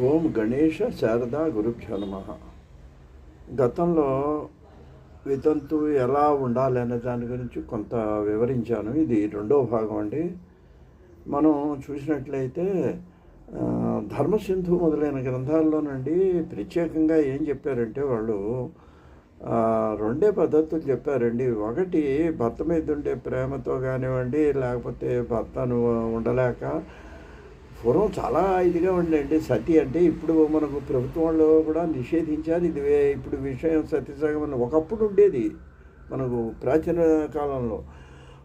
ఓం గణేష శారదా గురుభ్యో నమ. గతంలో వితంతు ఎలా ఉండాలి అనే దాని గురించి కొంత వివరించాను. ఇది రెండో భాగం అండి. మనం చూసినట్లయితే ధర్మసింధు మొదలైన గ్రంథాల్లోనండి ప్రత్యేకంగా ఏం చెప్పారంటే వాళ్ళు రెండే పద్ధతులు చెప్పారండి. ఒకటి భర్త మీద ఉండే ప్రేమతో కానివ్వండి లేకపోతే భర్తను ఉండలేక పూర్వం చాలా ఇదిగా ఉండేది సతి అంటే ఇప్పుడు మనకు ప్రభుత్వంలో కూడా నిషేధించారు. ఇది ఇప్పుడు విషయం సత్యసగమని ఒకప్పుడు ఉండేది మనకు ప్రాచీన కాలంలో.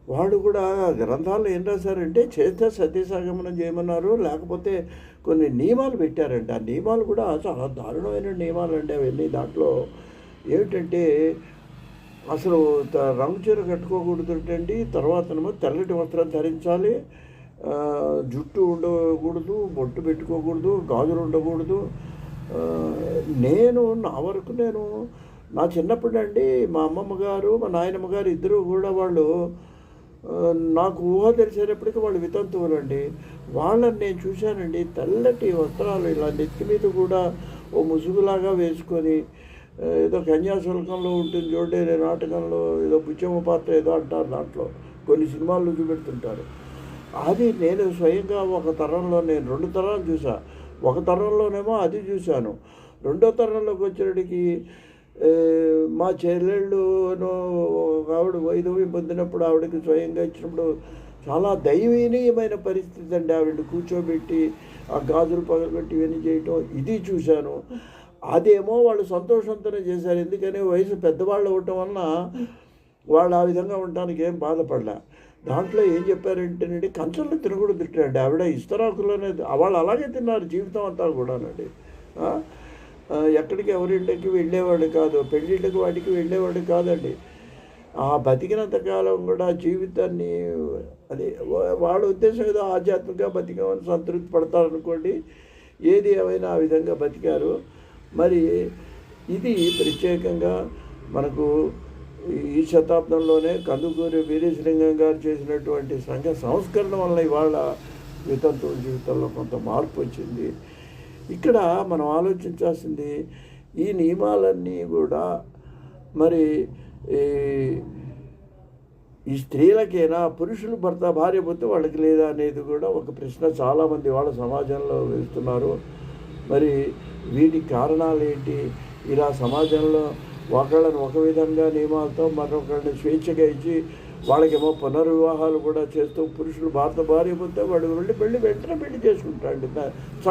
వాడు కూడా గ్రంథాలు ఏం రాశారంటే చేస్తే సత్యసగమనం చేయమన్నారు. లేకపోతే కొన్ని నియమాలు పెట్టారండి ఆ నియమాలు కూడా చాలా దారుణమైన నియమాలు అండి అవన్నీ దాంట్లో. ఏమిటంటే అసలు త- రంగు చీర కట్టుకోకూడదు తర్వాతనేమో తెల్లటి వస్త్రం ధరించాలి. జుట్టు ఉండకూడదు బొట్టు పెట్టుకోకూడదు గాజులు ఉండకూడదు. నేను నా వరకు నేను నా చిన్నప్పుడు అండి మా అమ్మమ్మ గారు మా నాయనమ్మ గారు ఇద్దరు కూడా వాళ్ళు నాకు ఊహ తెలిసేటప్పటికి వాళ్ళు వితంతువులు అండి వాళ్ళని నేను చూశానండి తెల్లటి వస్త్రాలు ఇలా నెత్తి మీద కూడా ఓ ముసుగులాగా వేసుకొని ఏదో కన్యాశుల్కంలో ఉంటుంది చూడండి నాటకంలో ఏదో బుచ్చమ్మ పాత్ర ఏదో అంటారు దాంట్లో. కొన్ని సినిమాల్లో చూపెడుతుంటారు. అది నేను స్వయంగా ఒక తరంలో నేను రెండు తరాలు చూసా. ఒక తరంలోనేమో అది చూశాను. రెండో తరంలోకి వచ్చేటికి మా చెల్లెళ్ళును ఒక ఆవిడ వైధవ్యం పొందినప్పుడు ఆవిడకి స్వయంగా ఇచ్చినప్పుడు చాలా దైవీనీయమైన పరిస్థితి అండి. ఆవిడ కూర్చోబెట్టి ఆ గాజులు పగలబెట్టి ఇవన్నీ చేయటం ఇది చూశాను. అదేమో వాళ్ళు సంతోషంతోనే చేశారు. ఎందుకని వయసు పెద్దవాళ్ళు అవ్వటం వలన వాళ్ళు ఆ విధంగా ఉండటానికి ఏం బాధపడలే. దాంట్లో ఏం చెప్పారంటేనండి కంచంలో తినకూడదు తిట్టాడు ఆవిడ ఇస్తరాకులోనే వాళ్ళు అలాగే తిన్నారు జీవితం అంతా కూడానండి. ఎక్కడికి ఎవరింటికి వెళ్ళేవాడు కాదు పెళ్ళిళ్ళకి వాటికి వెళ్ళేవాడు కాదండి. ఆ బతికినంత కాలం కూడా జీవితాన్ని అది వా- వాళ్ళ ఉద్దేశం ఏదో ఆధ్యాత్మికంగా బతికామని సంతృప్తి పడతారనుకోండి ఏది ఏమైనా ఆ విధంగా బతికారు. మరి ఇది ప్రత్యేకంగా మనకు ఈ శతాబ్దంలోనే కందుకూరి వీరేశలింగం గారు చేసినటువంటి సంఘ సంస్కరణ వల్ల ఇవాళ వితంతువుల జీవితంలో కొంత మార్పు వచ్చింది. ఇక్కడ మనం ఆలోచించాల్సింది ఈ నియమాలన్నీ కూడా మరి ఈ ఈ స్త్రీలకైనా పురుషులు భర్త భార్య పోతే వాళ్ళకి లేదా అనేది కూడా ఒక ప్రశ్న చాలామంది వాళ్ళ సమాజంలో వేస్తున్నారు. మరి వీటి కారణాలు ఏంటి? ఇలా సమాజంలో ఒకళ్ళని ఒక విధంగా నియమాలతో మరొకరిని స్వేచ్ఛగా ఇచ్చి వాళ్ళకేమో పునర్వివాహాలు కూడా చేస్తూ పురుషులు భారత భార్య పోతే వాడు వెళ్ళి పెళ్ళి వెంటనే పెళ్ళి చేసుకుంటాడు.